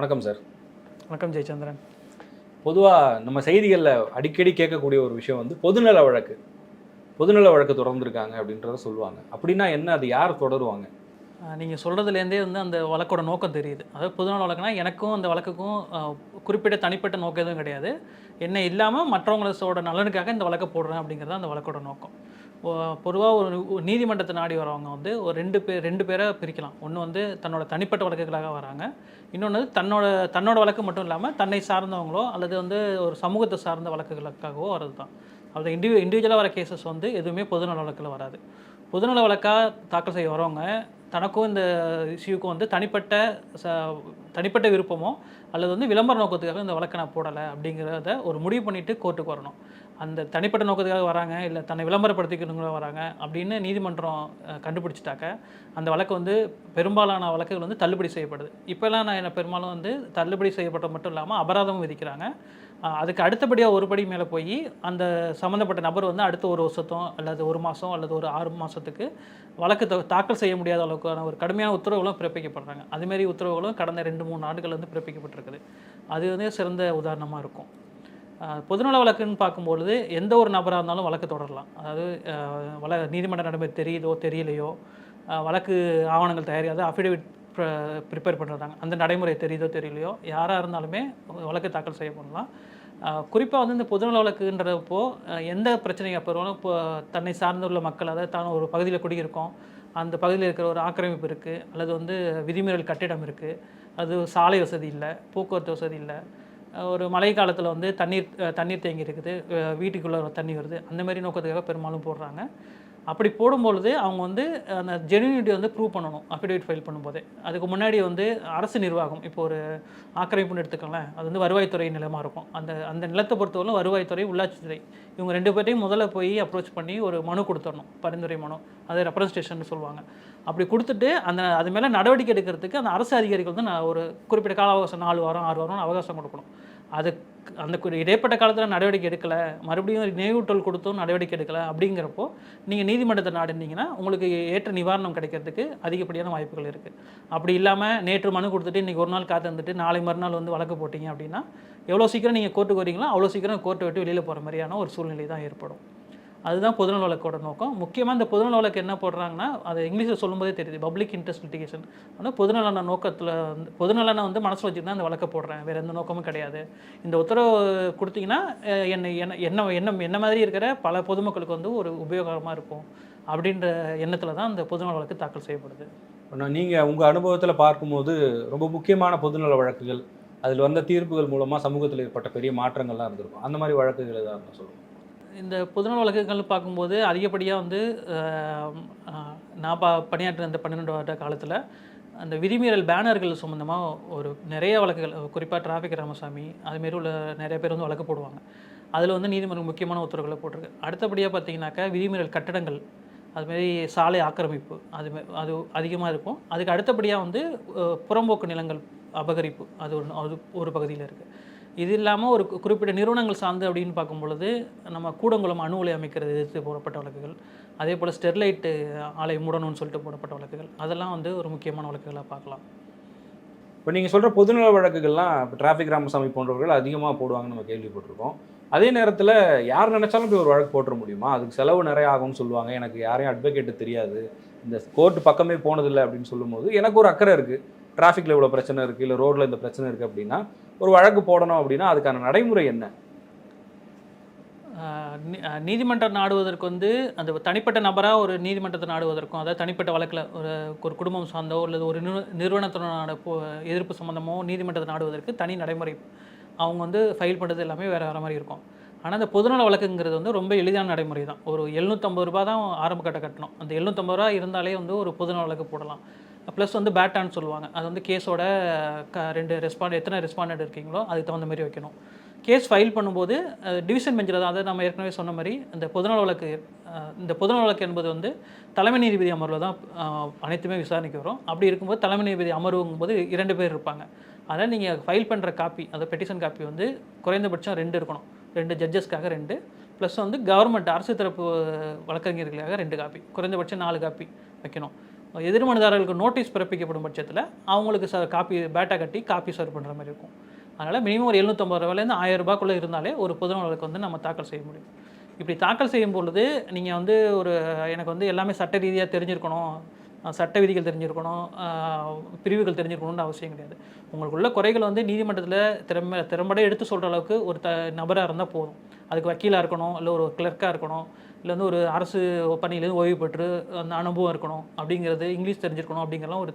வணக்கம் சார் வணக்கம் ஜெயச்சந்திரன். பொதுவாக நம்ம செய்திகளில் அடிக்கடி கேட்கக்கூடிய ஒரு விஷயம் வந்து பொதுநல வழக்கு. பொதுநல வழக்கு தொடர்ந்துருக்காங்க அப்படின்றத சொல்லுவாங்க. அப்படின்னா என்ன? அது யார் தொடருவாங்க? நீங்கள் சொல்கிறதுலேருந்தே வந்து அந்த வழக்கோட நோக்கம் தெரியுது. அதாவது பொதுநாள் வழக்குனா எனக்கும் அந்த வழக்குக்கும் குறிப்பிட்ட தனிப்பட்ட நோக்கம் எதுவும் கிடையாது. என்ன இல்லாமல் மற்றவங்களோட நலனுக்காக இந்த வழக்கை போடுறேன் அப்படிங்கிறது அந்த வழக்கோட நோக்கம். பொதுவாக ஒரு ஒரு நீதிமன்றத்தை நாடி வரவங்க வந்து ஒரு ரெண்டு பேர் ரெண்டு பேரை பிரிக்கலாம். ஒன்று வந்து தன்னோட தனிப்பட்ட வழக்குகளாக வராங்க. இன்னொன்று தன்னோட தன்னோட வழக்கு மட்டும் இல்லாமல் தன்னை சார்ந்தவங்களோ அல்லது வந்து ஒரு சமூகத்தை சார்ந்த வழக்குகளுக்காகவோ வர்றது தான் அது இண்டிவி இண்டிவிஜுவலாக வர கேசஸ் வந்து எதுவுமே பொதுநல வழக்கில் வராது. பொதுநல வழக்காக தாக்கல் செய்ய வரவங்க தனக்கும் இந்த இஷ்யூக்கும் வந்து தனிப்பட்ட ச தனிப்பட்ட விருப்பமோ அல்லது வந்து விளம்பர நோக்கத்துக்காக இந்த வழக்கை நான் போடலை அப்படிங்கிறத ஒரு முடிவு பண்ணிவிட்டு கோர்ட்டுக்கு வரணும். அந்த தனிப்பட்ட நோக்கத்துக்காக வராங்க இல்லை தன்னை விளம்பரப்படுத்திக்கணுங்களா வராங்க அப்படின்னு நீதிமன்றம் கண்டுபிடிச்சிட்டாக்க அந்த வழக்கு வந்து பெரும்பாலான வழக்குகள் வந்து தள்ளுபடி செய்யப்படுது. இப்போல்லாம் நான் என்ன பெரும்பாலும் வந்து தள்ளுபடி செய்யப்பட்டது மட்டும் இல்லாமல் அபராதமும் விதிக்கிறாங்க. அதுக்கு அடுத்தபடியாக ஒரு படி மேலே போய் அந்த சம்மந்தப்பட்ட நபர் வந்து அடுத்த ஒரு வருஷத்தோ அல்லது ஒரு மாதம் அல்லது ஒரு ஆறு மாதத்துக்கு வழக்கு தாக்கல் செய்ய முடியாத அளவுக்கான ஒரு கடுமையான உத்தரவுகளும் பிறப்பிக்கப்படுறாங்க. அதுமாரி உத்தரவுகளும் கடந்த ரெண்டு மூணு நாடுகள் வந்து பிறப்பிக்கப்பட்டிருக்குது. அது வந்து சிறந்த உதாரணமாக இருக்கும். பொதுநல வழக்குன்னு பார்க்கும்பொழுது எந்த ஒரு நபராக இருந்தாலும் வழக்கு தொடரலாம். அதாவது அஹ், வழ நீதிமன்ற நடைமுறை தெரியுதோ தெரியலையோ வழக்கு ஆவணங்கள் தயாரி அதாவது அஃபிடவிட் ப்ரிப்பேர் பண்ணுறாங்க அந்த நடைமுறை தெரியுதோ தெரியலையோ யாராக இருந்தாலுமே வழக்கு தாக்கல் செய்ய பண்ணலாம் குறிப்பாக வந்து இந்த பொதுநல வழக்குன்றப்போ எந்த பிரச்சனை அப்புறம் இப்போ தன்னை சார்ந்துள்ள மக்கள் அதாவது தான் ஒரு பகுதியில் குடியிருக்கோம். அந்த பகுதியில் இருக்கிற ஒரு ஆக்கிரமிப்பு இருக்குது அல்லது வந்து விதிமீறல் கட்டிடம் இருக்குது அது சாலை வசதி இல்லை போக்குவரத்து வசதி இல்லை. ஒரு மழை காலத்தில் வந்து தண்ணீர் தண்ணீர் தேங்கி இருக்குது வீட்டுக்குள்ளே தண்ணி வருது. அந்த மாதிரி நோக்கத்துக்காக பெரும்பாலும் போடுறாங்க. அப்படி போடும்பொழுது அவங்க வந்து அந்த ஜெனுனிட்டி வந்து ப்ரூவ் பண்ணணும் அஃபிடேவிட் ஃபைல் பண்ணும்போதே. அதுக்கு முன்னாடி வந்து அரசு நிர்வாகம் இப்போ ஒரு ஆக்கிரமிப்புன்னு எடுத்துக்கோங்களேன் அது வந்து வருவாய்த்துறை நிலமாக இருக்கும். அந்த அந்த நிலத்தை பொறுத்தவரை வருவாய்த்துறை உள்ளாட்சித்துறை இவங்க ரெண்டு பேர்ட்டையும் முதல்ல போய் அப்ரோச் பண்ணி ஒரு மனு கொடுத்துடணும் பரிந்துரை மனு. அது ரெப்ரசன்டேஷன் சொல்லுவாங்க. அப்படி கொடுத்துட்டு அந்த அது மேலே நடவடிக்கை எடுக்கிறதுக்கு அந்த அரசு அதிகாரிகள் வந்து நான் ஒரு குறிப்பிட்ட கால அவகாசம் நாலு வாரம் ஆறு வாரம் அவகாசம் கொடுக்கணும். அது அந்த குறி- இடைப்பட்ட காலத்தில் நடவடிக்கை எடுக்கலை மறுபடியும் நினைவூட்டல் கொடுத்தும் நடவடிக்கை எடுக்கலை அப்படிங்கிறப்போ நீங்கள் நீதிமன்றத்தை நாடினீங்கன்னா உங்களுக்கு ஏற்ற நிவாரணம் கிடைக்கிறதுக்கு அதிகப்படியான வாய்ப்புகள் இருக்குது அப்படி இல்லாமல் நேற்று மனு கொடுத்துட்டு இன்றைக்கி ஒரு நாள் காத்திருந்துட்டு நாளை மறுநாள் வந்து வழக்கு போட்டீங்க அப்படின்னா எவ்வளோ சீக்கிரம் நீங்கள் கோர்ட்டுக்கு வரீங்களோ அவ்வளோ சீக்கிரம் கோர்ட்டை விட்டு வெளியில் போகிற மாதிரியான ஒரு சூழ்நிலை தான் ஏற்படும். அதுதான் பொதுநல வழக்கோட நோக்கம். முக்கியமாக இந்த பொதுநல வழக்கு என்ன போடுறாங்கன்னா அது இங்கிலீஷில் சொல்லும்போதே தெரியுது. பப்ளிக் இன்ட்ரெஸ்ட் லிட்டிகேஷன் ஆனால் பொதுநலன நோக்கத்தில் வந்து பொதுநலனை வந்து மனசில் வச்சுட்டு தான் அந்த வழக்கை போடுறேன். வேறு எந்த நோக்கமும் கிடையாது. இந்த உத்தரவு கொடுத்தீங்கன்னா என்னை என்ன என்ன என்ன என்ன மாதிரி இருக்கிற பல பொதுமக்களுக்கு வந்து ஒரு உபயோகமாக இருக்கும் அப்படின்ற எண்ணத்தில் தான் அந்த பொதுநல வழக்கு தாக்கல் செய்யப்படுது. நீங்கள் உங்கள் அனுபவத்தில் பார்க்கும்போது ரொம்ப முக்கியமான பொதுநல வழக்குகள் அதில் வந்த தீர்ப்புகள் மூலமாக சமூகத்தில் ஏற்பட்ட பெரிய மாற்றங்கள்லாம் இருந்திருக்கும். அந்த மாதிரி வழக்குகள் ஏதாவது சொல்லுவோம் சொல்லுங்கள் இந்த பொதுநல வழக்குகள்னு பார்க்கும்போது அதிகப்படியாக வந்து நான் பா பணியாற்றின இந்த பன்னிரெண்டு வருட காலத்தில் அந்த விதிமீறல் பேனர்கள் சம்மந்தமாக ஒரு நிறைய வழக்குகள் குறிப்பாக டிராஃபிக் ராமசாமி அதுமாரி உள்ள நிறைய பேர் வந்து வழக்கு போடுவாங்க. அதில் வந்து நீதிமன்றம் முக்கியமான உத்தரவுகளை போட்டிருக்கு. அடுத்தபடியாக பார்த்தீங்கன்னாக்கா விதிமீறல் கட்டடங்கள் அதுமாரி சாலை ஆக்கிரமிப்பு அது அது அதிகமாக இருக்கும். அதுக்கு அடுத்தபடியாக வந்து புறம்போக்கு நிலங்கள் அபகரிப்பு அது ஒன்று அது ஒரு பகுதியில் இருக்குது இது இல்லாமல் ஒரு குறிப்பிட்ட நிறுவனங்கள் சார்ந்து அப்படின்னு பார்க்கும் பொழுது நம்ம கூடங்குளம் அணு உலை அமைக்கிறது எதிர்த்து போடப்பட்ட வழக்குகள். அதே போல் ஸ்டெர்லைட்டு ஆலை மூடணும்னு சொல்லிட்டு போடப்பட்ட வழக்குகள். அதெல்லாம் வந்து ஒரு முக்கியமான வழக்குகளாக பார்க்கலாம். இப்போ நீங்கள் சொல்கிற பொதுநல வழக்குகள்லாம் இப்போ டிராஃபிக் ராமசாமி போன்றவர்கள் அதிகமாக போடுவாங்கன்னு நம்ம கேள்விப்பட்டிருக்கோம். அதே நேரத்தில் யார் நினச்சாலும் போய் ஒரு வழக்கு போட்டுற முடியுமா? அதுக்கு செலவு நிறைய ஆகும்னு சொல்லுவாங்க. எனக்கு யாரையும் அட்வொகேட்டு தெரியாது. இந்த கோர்ட் பக்கமே போனதில்லை அப்படின்னு சொல்லும்போது எனக்கு ஒரு அக்கறை இருக்குது டிராஃபிக்கில் இவ்வளோ பிரச்சனை இருக்குது இல்லை ரோட்டில் இந்த பிரச்சனை இருக்குது அப்படின்னா ஒரு வழக்கு போடணும் அப்படின்னா அதுக்கான நடைமுறை என்ன? நீதிமன்றம் நாடுவதற்கு வந்து அந்த தனிப்பட்ட நபராக ஒரு நீதிமன்றத்தை நாடுவதற்கும் அதாவது தனிப்பட்ட வழக்கில் ஒரு ஒரு குடும்பம் சார்ந்தோ அல்லது ஒரு நிறுவனத்தினோட எதிர்ப்பு சம்மந்தமோ நீதிமன்றத்தை நாடுவதற்கு தனி நடைமுறை அவங்க வந்து ஃபைல் பண்ணுறது எல்லாமே வேறு வேறு மாதிரி இருக்கும். ஆனால் அந்த பொதுநல வழக்குங்கிறது வந்து ரொம்ப எளிதான நடைமுறை தான் ஒரு எழுநூற்றம்பது ரூபா தான் ஆரம்ப கட்ட கட்டணும். அந்த எழுநூற்றம்பது ரூபா இருந்தாலே வந்து ஒரு பொதுநல வழக்கு போடலாம். ப்ளஸ் வந்து பேட்டான்னு சொல்லுவாங்க. அது வந்து கேஸோட க ரெண்டு ரெஸ்பாண்ட் எத்தனை ரெஸ்பாண்டட் இருக்கீங்களோ அதுக்கு தகுந்த மாதிரி வைக்கணும். கேஸ் ஃபைல் பண்ணும்போது டிவிஷன் பெஞ்சில் தான் அதை நம்ம ஏற்கனவே சொன்ன மாதிரி இந்த பொதுநல வழக்கு இந்த பொதுநல வழக்கு என்பது வந்து தலைமை நீதிபதி அமர்வில் தான் அனைத்துமே விசாரணைக்கு வரும். அப்படி இருக்கும்போது தலைமை நீதிபதி அமர்வுங்கும்போது இரண்டு பேர் இருப்பாங்க. அதான் நீங்கள் ஃபைல் பண்ணுற காப்பி அந்த பெட்டிஷன் காப்பி வந்து குறைந்தபட்சம் ரெண்டு இருக்கணும். ரெண்டு ஜட்ஜஸ்க்காக ரெண்டு. ப்ளஸ் வந்து கவர்மெண்ட் அரசு தரப்பு வழக்கறிஞர்களுக்காக ரெண்டு காப்பி குறைந்தபட்சம் நாலு காப்பி வைக்கணும். எதிர்மனுதாரர்களுக்கு நோட்டீஸ் பிறப்பிக்கப்படும் பட்சத்தில் அவங்களுக்கு ச காப்பி பேட்டா கட்டி காப்பி சர்வ் பண்ணுற மாதிரி இருக்கும். அதனால் மினிமம் ஒரு எழுநூற்றம்பது ரூபாயிலேருந்து ஆயிரம் ரூபாய்க்குள்ளே இருந்தாலே ஒரு பொதுநல வழக்கு வந்து நம்ம தாக்கல் செய்ய முடியும். இப்படி தாக்கல் செய்யும் பொழுது நீங்கள் வந்து ஒரு எனக்கு வந்து எல்லாமே சட்ட ரீதியாக தெரிஞ்சிருக்கணும் சட்ட விதிகள் தெரிஞ்சிருக்கணும் பிரிவுகள் தெரிஞ்சிருக்கணும்னு அவசியம் கிடையாது. உங்களுக்குள்ள குறைகள் வந்து நீதிமன்றத்தில் திறமை திறம்பட எடுத்து சொல்கிற அளவுக்கு ஒரு த நபராக இருந்தால் போதும். அதுக்கு வக்கீலாக இருக்கணும் இல்லை ஒரு கிளர்க்காக இருக்கணும். இல்லை வந்து ஒரு அரசு பணியிலேருந்து ஓய்வு பெற்று அந்த அனுபவம் இருக்கணும் அப்படிங்கிறது இங்கிலீஷ் தெரிஞ்சிருக்கணும் அப்படிங்கிறலாம் ஒரு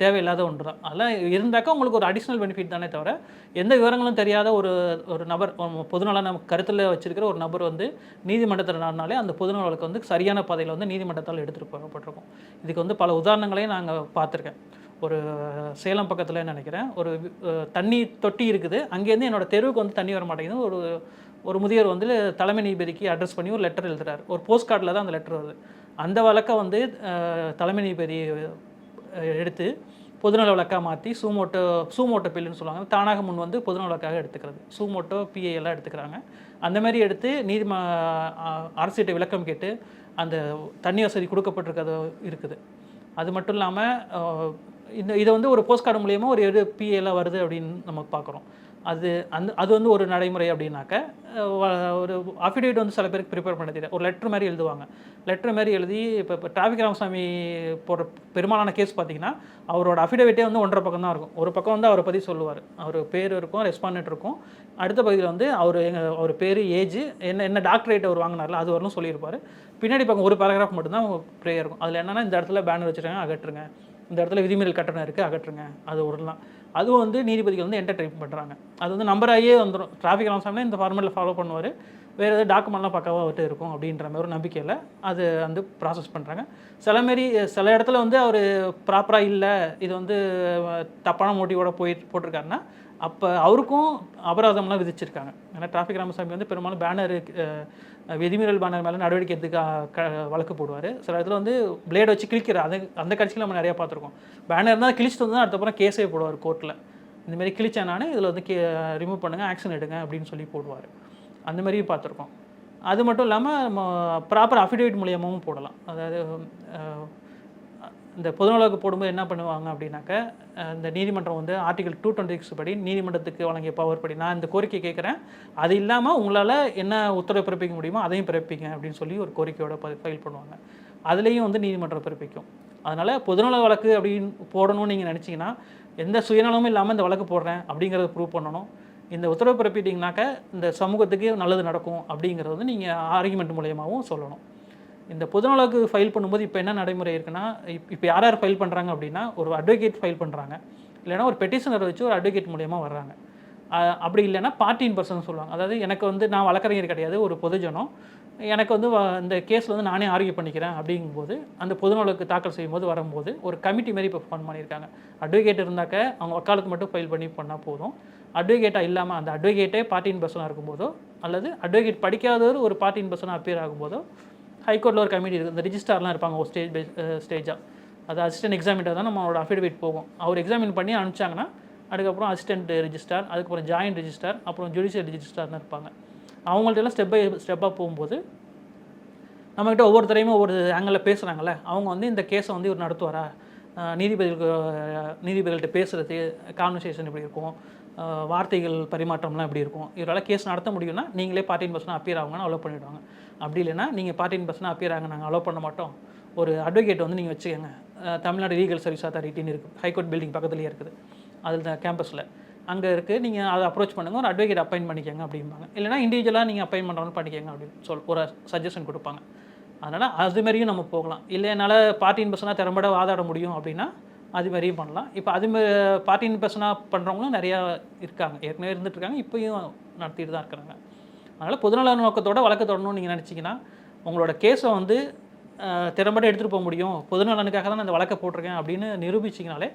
தேவையில்லாத ஒன்று தான். அதெல்லாம் இருந்தாக்கா உங்களுக்கு ஒரு அடிஷ்னல் பெனிஃபிட் தானே தவிர எந்த விவரங்களும் தெரியாத ஒரு ஒரு நபர் பொதுநல நம்ம கருத்தில் வச்சிருக்கிற ஒரு நபர் வந்து நீதிமன்றத்தில் நாடினாலே அந்த பொதுநல வழக்கு வந்து சரியான பாதையில் வந்து நீதிமன்றத்தால் எடுத்துகிட்டு போகப்பட்டிருக்கும் இதுக்கு வந்து பல உதாரணங்களையும் நாங்கள் பார்த்துருக்கேன். ஒரு சேலம் பக்கத்தில் நினைக்கிறேன். ஒரு தண்ணி தொட்டி இருக்குது. அங்கேருந்து என்னோட தெருவுக்கு வந்து தண்ணி வர மாட்டேங்குது ஒரு ஒரு முதியவர் வந்து தலைமை நீதிபதிக்கு அட்ரஸ் பண்ணி ஒரு லெட்டர் எழுதுறாரு. ஒரு போஸ்ட் கார்டில் தான் அந்த லெட்டர் வருது. அந்த வழக்கை வந்து தலைமை நீதிபதி எடுத்து பொதுநல வழக்காக மாற்றி சூமோட்டோ சூமோட்டோ பில்லுன்னு சொல்லுவாங்க. தானாக முன் வந்து பொதுநல வழக்காக எடுத்துக்கிறது. சூமோட்டோ பிஏ எல்லாம் எடுத்துக்கிறாங்க. அந்த மாதிரி எடுத்து நீதிம அரசிட்ட விளக்கம் கேட்டு அந்த தண்ணி வசதி கொடுக்கப்பட்டிருக்கிறது இருக்குது. அது மட்டும் இல்லாமல் இந்த இதை வந்து ஒரு போஸ்ட் கார்டு மூலியமாக ஒரு எது பிஏலாம் வருது அப்படின்னு நம்ம பார்க்குறோம். அது அந்த அது வந்து ஒரு நடைமுறை அப்படின்னாக்க ஒரு அஃபிடேவிட் வந்து சில பேருக்கு ப்ரிப்பேர் பண்ண தெரியாது. ஒரு லெட்டர் மாதிரி எழுதுவாங்க. லெட்டர் மாதிரி எழுதி இப்போ இப்போ டிராஃபிக் ராமசாமி போடுற பெரும்பாலான கேஸ் பார்த்தீங்கன்னா அவரோட அஃபிடேவிட்டே வந்து ஒன்றரை பக்கம் தான் இருக்கும். ஒரு பக்கம் வந்து அவரை பற்றி சொல்லுவார். அவர் பேர் இருக்கும் ரெஸ்பாண்டன்ட் இருக்கும். அடுத்த பகுதியில் வந்து அவர் எங்கள் அவர் பேர் ஏஜ் என்ன என்ன டாக்டரேட் அவர் வாங்கினார்ல அது வரலும் சொல்லியிருப்பார். பின்னாடி பக்கம் ஒரு பேராகிராஃப் மட்டும்தான் ப்ரேயர் இருக்கும். அதில் என்னென்னா இந்த இடத்துல பேனர் வச்சுருக்காங்க அகற்றுங்க. இந்த இடத்துல விதிமீறல் கட்டணம் இருக்குது அகற்றுங்க. அது விடலாம் அதுவும் வந்து நீதிபதிகள் வந்து என்டர்டைன் பண்ணுறாங்க அது வந்து நம்பராகியே வந்துடும் டிராஃபிக் ராமசாமி இந்த ஃபார்மேட்டில் ஃபாலோ பண்ணுவார். வேறு எதாவது டாக்குமெண்ட்லாம் பக்காவாக விட்டு இருக்கும் அப்படின்ற மாதிரி ஒரு நம்பிக்கையில் அது வந்து ப்ராசஸ் பண்ணுறாங்க சில மாரி சில இடத்துல வந்து அவர் ப்ராப்பராக இல்லை இது வந்து தப்பான மோட்டிவோட போய் போட்டிருக்காருன்னா அப்போ அவருக்கும் அபராதம்லாம் விதிச்சிருக்காங்க. ஏன்னா டிராஃபிக் ராமசாமி வந்து பெரும்பாலும் பேனர் விதிமீறல் பேனர் மேலே நடவடிக்கை எடுத்து க- வழக்கு போடுவார். சில இடத்துல வந்து பிளேட் வச்சு கிழிக்கிற அது அந்த கட்சியில் நம்ம நிறையா பார்த்துருக்கோம். பேனர் தான் கிழிச்சிட்டு வந்து அடுத்தப்புறம் கேஸே போடுவார் கோர்ட்டில் இந்தமாரி கிழிச்சேன் நான் இதில் வந்து கே ரிமூவ் பண்ணுங்கள் ஆக்ஷன் எடுங்க அப்படின்னு சொல்லி போடுவார். அந்த மாதிரி பார்த்துருக்கோம். அது மட்டும் இல்லாமல் ப்ராப்பர் அஃபிடேவிட் மூலியமாகவும் போடலாம். அதாவது இந்த பொதுநலவுக்கு போடும்போது என்ன பண்ணுவாங்க அப்படின்னாக்க இந்த நீதிமன்றம் வந்து ஆர்டிகல் டூ டுவெண்ட்டி சிக்ஸ் படி நீதிமன்றத்துக்கு வழங்கிய பவர் படி. நான் இந்த கோரிக்கை கேட்குறேன். அது இல்லாமல் உங்களால் என்ன உத்தரவு பிறப்பிக்க முடியுமோ அதையும் பிறப்பிங்க அப்படின்னு சொல்லி ஒரு கோரிக்கையோட ஃபைல் பண்ணுவாங்க. அதுலேயும் வந்து நீதிமன்றம் பிறப்பிக்கும். அதனால் பொதுநல வழக்கு அப்படின்னு போடணும்னு நீங்கள் நினச்சிங்கன்னா எந்த சுயநலமும் இல்லாமல் இந்த வழக்கு போடுறேன் அப்படிங்கிறத ப்ரூவ் பண்ணணும். இந்த உத்தரவு பிறப்பிட்டிங்கனாக்க இந்த சமூகத்துக்கு நல்லது நடக்கும் அப்படிங்கிறது வந்து நீங்கள் ஆர்குமெண்ட் மூலயமாகவும் சொல்லணும். இந்த பொதுநலக்கு ஃபைல் பண்ணும்போது இப்போ என்ன நடைமுறை இருக்குன்னா இப் இப்போ யார் யார் ஃபைல் பண்ணுறாங்க அப்படின்னா ஒரு அட்வொகேட் ஃபைல் பண்ணுறாங்க இல்லைன்னா ஒரு பெட்டிஷனர் வச்சு ஒரு அட்வொகேட் மூலயமா வர்றாங்க. அப்படி இல்லைன்னா பார்ட்டி இன் பர்சன் சொல்லுவாங்க. அதாவது எனக்கு வந்து நான் வழக்கறிஞர் கிடையாது ஒரு பொதுஜனம். எனக்கு வந்து வ- இந்த கேஸில் வந்து நானே ஆர்கியூ பண்ணிக்கிறேன் அப்படிங்கும்போது அந்த பொதுநலக்கு தாக்கல் செய்யும்போது வரும்போது ஒரு கமிட்டி மாதிரி இப்போ ஃபார்ம் பண்ணியிருக்காங்க. அட்வொகேட் இருந்தாக்க அவங்க வக்காலத்து மட்டும் ஃபைல் பண்ணி பண்ணால் போதும். அட்வொகேட்டாக இல்லாமல் அந்த அட்வொகேட்டே பார்ட்டி இன் பர்சனாக இருக்கும்போதோ அல்லது அட்வொகேட் படிக்காதவர் ஒரு பார்ட்டி இன் பர்சனாக அப்பியர் ஆகும்போதோ ஹைகோர்ட்டில் ஒரு கமிட்டி இருக்குது இந்த ரிஜிஸ்டார்லாம் இருப்பாங்க ஒரு ஸ்டேஜ் ஸ்டேஜாக அது அசிஸ்டன்ட் எக்ஸாமினர் தான் நம்மளோட அஃபிடவிட் போகும். அவர் எக்ஸாமின் பண்ணி அனுப்பிச்சாங்கன்னா அதுக்கப்புறம் அசிஸ்டன்ட் ரிஜிஸ்டார் அதுக்கப்புறம் ஜாயின்ட் ரிஜிஸ்டார் அப்புறம் ஜுடிஷியல் ரிஜிஸ்டார்னு இருப்பாங்க. அவங்கள்ட்ட எல்லாம் ஸ்டெப் பை ஸ்டெப்பாக போகும்போது நம்மக்கிட்ட ஒவ்வொருத்தரையுமே ஒவ்வொரு ஆங்கிளில் பேசுகிறாங்கல்ல அவங்க வந்து இந்த கேஸை வந்து இவர் நடத்துவாரா? நீதிபதிகளுக்கு நீதிபதிகள்கிட்ட பேசுகிறது கான்வர்சேஷன் எப்படி இருக்கும். வார்த்தைகள் பரிமாற்றம்லாம் எப்படி இருக்கும். இவரால் கேஸ் நடத்த முடியும்னா நீங்களே பார்ட்டின் பர்சனாக அப்பியர் ஆகுங்கன்னு அலோவ் பண்ணிவிடுவாங்க அப்படி இல்லைன்னா நீங்கள் பார்ட்டின் பர்சனாக அப்பியர் ஆகுங்க நாங்கள் அலோவ் பண்ண மாட்டோம். ஒரு அட்வொகேட் வந்து நீங்கள் வச்சுக்கோங்க. தமிழ்நாடு லீகல் சர்வீஸ் அத்தாரிட்டின்னு இருக்குது ஹைகோர்ட் பில்டிங் பக்கத்துலேயே இருக்குது. அதில் கேம்பஸில் அங்கே இருக்குது நீங்கள் அதை அப்ரோச் பண்ணுங்கள் ஒரு அட்வொகேட் அப்பாயின் பண்ணிக்கோங்க அப்படிம்பாங்க. இல்லைனா இண்டிவிஜுவலாக நீங்கள் அப்பாயின் பண்ணுறவங்க பண்ணிக்கோங்க அப்படின்னு சொல் ஒரு சஜஷன் கொடுப்பாங்க. அதனால் அது மாதிரியும் நம்ம போகலாம். இல்லை என்னால் பார்ட்டியின் பர்சனாக திறம்பட வாதாட முடியும் அப்படின்னா அது மாதிரியும் பண்ணலாம். இப்போ அது பார்ட்டியின் பர்சனாக பண்ணுறவங்களும் நிறையா இருக்காங்க. ஏற்கனவே இருந்துகிட்ருக்காங்க இப்போயும் நடத்திட்டு தான் இருக்கிறாங்க. அதனால் பொதுநல நோக்கத்தோட வழக்கு தொடரணும்னு நீங்கள் நினச்சிங்கன்னா உங்களோட கேஸை வந்து திறம்பட எடுத்துகிட்டு போக முடியும். பொதுநலனுக்காக தான் நான் இந்த வழக்கை போட்டிருக்கேன் அப்படின்னு நிரூபிச்சிங்கனாலே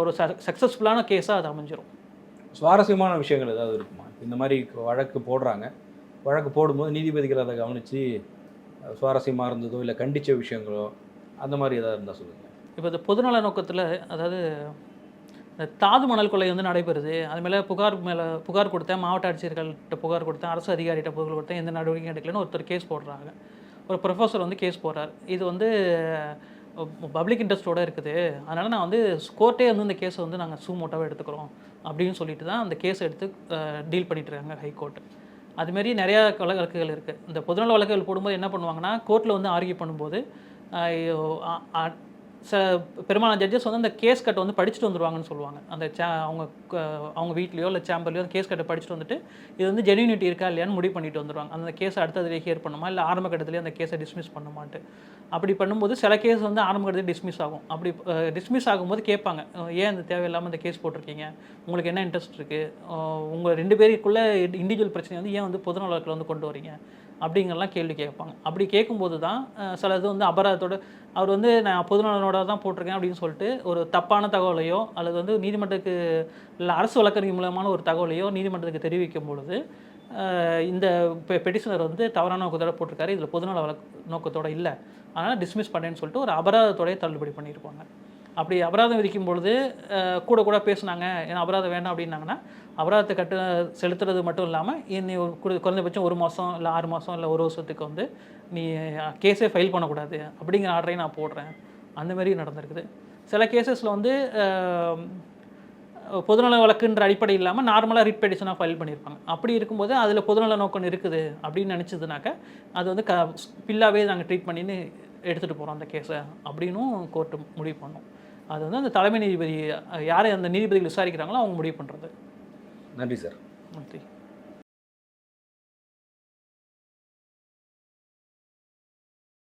ஒரு ஒரு சக்ஸஸ்ஃபுல்லான கேஸாக அது அமைஞ்சிரும். சுவாரஸ்யமான விஷயங்கள் ஏதாவது இருக்குமா? இந்த மாதிரி வழக்கு போடுறாங்க. வழக்கு போடும்போது நீதிபதிகள் அதை கவனித்து சுவாரஸ்யமாக இருந்ததோ இல்லை கண்டித்த விஷயங்களோ அந்த மாதிரி எதாவது இருந்தால் சொல்லுங்கள் இப்போ இந்த பொதுநல நோக்கத்தில் அதாவது தாது மணல் கொள்ளை வந்து நடைபெறுது. அது மேலே புகார் மேலே புகார் கொடுத்தேன் மாவட்ட ஆட்சியர்கள்ட்ட புகார் கொடுத்தேன் அரசு அதிகாரிகிட்ட புகார் கொடுத்தேன் எந்த நடவடிக்கையும் எடுக்கலன்னு ஒருத்தர் கேஸ் போடுறாங்க. ஒரு ப்ரொஃபஸர் வந்து கேஸ் போடுறார் இது வந்து பப்ளிக் இன்ட்ரெஸ்ட்டோடு இருக்குது. அதனால் நான் வந்து கோர்ட்டே வந்து இந்த கேஸை வந்து நாங்கள் சூமோட்டாவே எடுத்துக்கிறோம். அப்படின்னு சொல்லிட்டு தான் அந்த கேஸை எடுத்து டீல் பண்ணிட்டு இருக்காங்க ஹைகோர்ட் அதுமாரி நிறையா வழக்குகள் இருக்குது இந்த பொதுநல வழக்குகள் போடும்போது என்ன பண்ணுவாங்கன்னா கோர்ட்டில் வந்து ஆர்கியூ பண்ணும்போது ச பெரும்பாலான ஜட்ஜஸ் வந்து அந்த கேஸ் கட்டை வந்து படிச்சுட்டு வந்துருவாங்கன்னு சொல்லுவாங்க. அந்த சே அவங்க அவங்க வீட்லேயோ இல்லை சேம்பர்லையோ அந்த கேஸ் கட்டை படிச்சுட்டு வந்துட்டு இது வந்து ஜெனியூனிட்டி இருக்கா இல்லையான்னு முடிவு பண்ணிட்டு வந்துடுவாங்க அந்த கேஸை அடுத்ததுலேயே ஹியர் பண்ணுமா? இல்லை ஆரம்ப கட்டத்திலே அந்த கேஸை டிஸ்மிஸ் பண்ணுமான்ட்டு. அப்படி பண்ணும்போது சில கேஸ் வந்து ஆரம்ப கட்டத்தில் டிஸ்மிஸ் ஆகும். அப்படி டிஸ்மிஸ் ஆகும்போது கேட்பாங்க. ஏன் அந்த தேவையில்லாமல் அந்த கேஸ் போட்டிருக்கீங்க? உங்களுக்கு என்ன இன்ட்ரெஸ்ட் இருக்குது உங்கள் ரெண்டு பேருக்குள்ளே இண்டிவிஜுவல் பிரச்சனை வந்து ஏன் வந்து பொதுநல வழக்கில் வந்து கொண்டு வரீங்க? அப்படிங்கெல்லாம் கேள்வி கேட்பாங்க. அப்படி கேட்கும்போது தான் சில இது வந்து அபராதத்தோட அவர் வந்து நான் பொதுநலனோட தான் போட்டிருக்கேன் அப்படின்னு சொல்லிட்டு ஒரு தப்பான தகவலையோ அல்லது வந்து நீதிமன்றத்துக்கு இல்லை அரசு வழக்கறிஞர் மூலமான ஒரு தகவலையோ நீதிமன்றத்துக்கு தெரிவிக்கும் பொழுது இந்த பெட்டிஷனர் வந்து தவறான நோக்கத்தோட போட்டிருக்காரு. இதில் பொதுநல வழக்கு நோக்கத்தோட இல்லை. அதனால் டிஸ்மிஸ் பண்ணேன்னு சொல்லிட்டு ஒரு அபராதத்தோடய தள்ளுபடி பண்ணியிருப்பாங்க. அப்படி அபராதம் விதிக்கும் பொழுது கூட கூட பேசுனாங்க. ஏன்னா அபராதம் வேண்டாம் அப்படின்னாங்கன்னா அபராதத்தை கட்டு செலுத்துறது மட்டும் இல்லாமல் நீ குறைந்தபட்சம் ஒரு மாதம் இல்லை ஆறு மாதம் இல்லை ஒரு வருஷத்துக்கு வந்து நீ கேஸே ஃபைல் பண்ணக்கூடாது அப்படிங்கிற ஆர்டரையும் நான் போடுறேன். அந்த மாதிரி நடந்திருக்குது. சில கேசஸில் வந்து பொதுநல வழக்குன்ற அடிப்படை இல்லாமல் நார்மலாக ரிட் பெடிஷனாக ஃபைல் பண்ணியிருப்பாங்க அப்படி இருக்கும்போது அதில் பொதுநல நோக்கம் இருக்குது அப்படின்னு நினச்சதுனாக்க அது வந்து க பில்லாவே நாங்கள் ட்ரீட் பண்ணின்னு எடுத்துகிட்டு போகிறோம் அந்த கேஸை அப்படின்னும் கோர்ட்டு முடிவு பண்ணோம். அது வந்து அந்த தலைமை நீதிபதி யாரை அந்த நீதிபதிகள் விசாரிக்கிறாங்களோ அவங்க முடிவு பண்ணுறது நன்றி சார். நன்றி.